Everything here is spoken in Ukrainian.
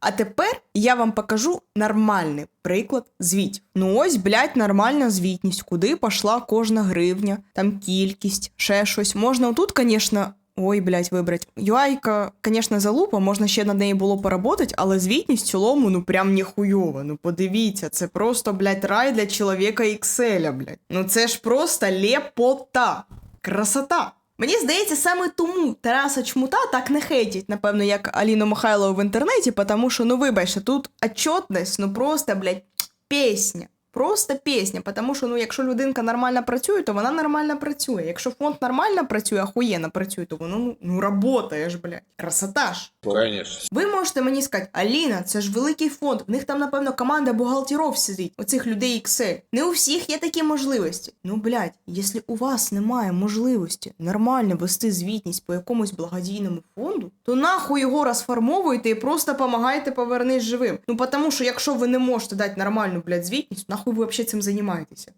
А тепер я вам покажу нормальний приклад звітів. Ну ось, блядь, нормальна звітність, куди пішла кожна гривня, там кількість, ще щось. Можна отут, звісно. Ой, блядь, вибрать. UI-ка, звісно, залупа, можна ще над нею було поработати, але звітність в цілому, ну прям ніхуйова. Ну подивіться, це просто, блядь, рай для чоловіка Excel, блядь. Ну це ж просто лепота. Красота. Мені здається, саме тому Тараса Чмута так не хейтять, напевно, як Аліну Михайлову в інтернеті, тому що, ну вибачте, тут отчетність, ну просто, блядь, пісня. Просто пісня, тому що ну, якщо людинка нормально працює, то вона нормально працює. Якщо фонд нормально працює, ахуєнно працює, то воно ну, ну ж, блядь. Красота ж. Конечно. Ви можете мені сказати, Аліна, це ж великий фонд. В них там, напевно, команда бухгалтерів сидить, оцих людей Excel. Не у всіх є такі можливості. Ну, блядь, якщо у вас немає можливості нормально вести звітність по якомусь благодійному фонду, то нахуй його розформовуйте і просто помагайте повернись живим. Ну, тому що якщо ви не можете дати нормальну, блядь, звітність, нахуй ви вообще цим займаєтеся?